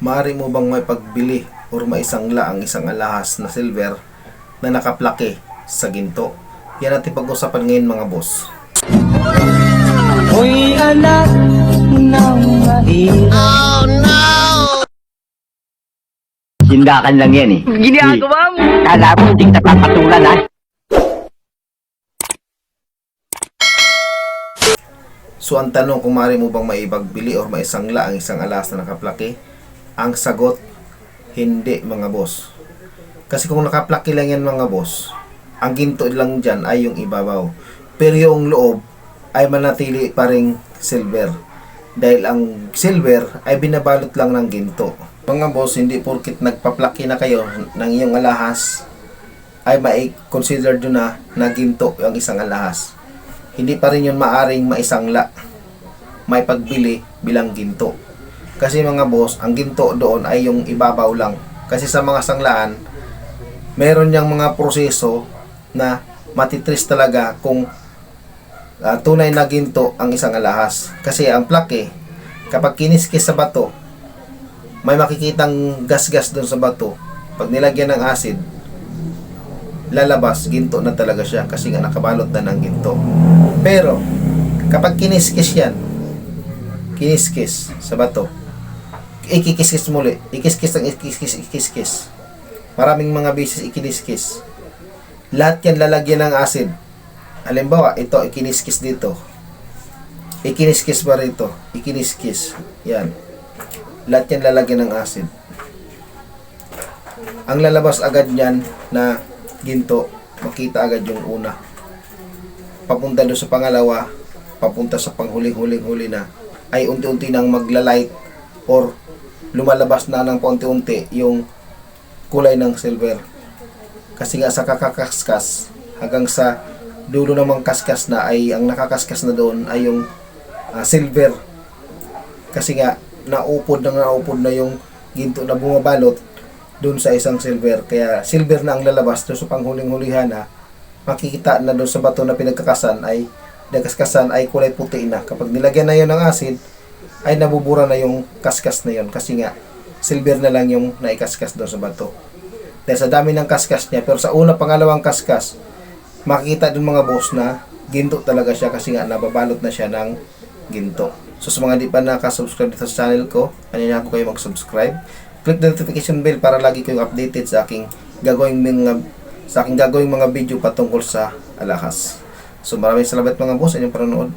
Maaari mo bang may pagbili or maisangla ang isang alahas na silver na nakaplake sa ginto? Yan natin pag-usapan ngayon mga boss. Uy, anak ng mahirap. Sindakan lang yan eh. Ginagawa mo. Kala mo hindi kita papatulan ha? So ang tanong kung maaari mo bang maipagbili or maisangla ang isang alahas na nakaplake? Ang sagot, hindi mga boss. Kasi kung nakaplake lang yan mga boss, ang ginto lang dyan ay yung ibabaw. Pero yung loob ay manatili pa ring silver. Dahil ang silver ay binabalot lang ng ginto. Mga boss, hindi porkit nagpaplaki na kayo ng iyong alahas, ay mai-consider nyo na na ginto ang isang alahas. Hindi pa rin yun maaring maisangla, may pagbili bilang ginto. Kasi mga boss, ang ginto doon ay yung ibabaw lang. Kasi sa mga sanglaan, meron niyang mga proseso na matitris talaga kung ah, tunay na ginto ang isang alahas. Kasi ang plake, kapag kiniskis sa bato, may makikitang gas-gas doon sa bato. Pag nilagyan ng acid, lalabas, ginto na talaga siya kasi nga nakabalot na ng ginto. Pero, kapag kiniskis yan, kiniskis sa bato, ikikiskis muli, ikiskis ang ikiskis, ikiskis. Maraming mga beses ikiniskis. Lahat yan lalagyan ng acid. Halimbawa, ito, ikiniskis dito. Ikiniskis pa rito. Ikiniskis. Yan. Lahat yan lalagyan ng acid. Ang lalabas agad niyan na ginto, makita agad yung una. Papunta doon sa pangalawa, papunta sa panghuling-huling-huli na, ay unti-unti nang maglalight or lumalabas na ng paunti-unti yung kulay ng silver. Kasi nga sa kakakaskas, hanggang sa dulo namang kaskas na ay ang nakakaskas na doon ay yung ah, silver. Kasi nga naupod na naupod na yung ginto na bumabalot doon sa isang silver. Kaya silver na ang lalabas doon sa panghuling-hulihan na makikita na doon sa bato na pinagkakasan ay nagkaskasan ay kulay puti na. Kapag nilagyan na yon ng acid, ay nabubura na yung kaskas na yon kasi nga silver na lang yung naikaskas doon sa bato. Dahil sa dami ng kaskas niya, pero sa una pangalawang kaskas, makikita doon mga boss na ginto talaga siya kasi nga nababalot na siya ng ginto. So sa mga di pa nakasubscribe dito sa channel ko, kanina po kayo mag-subscribe. Click the notification bell para lagi kayong updated sa aking gagawing mga sa aking gagawing mga video patungkol sa alahas. So maraming salamat mga boss sa inyong panonood.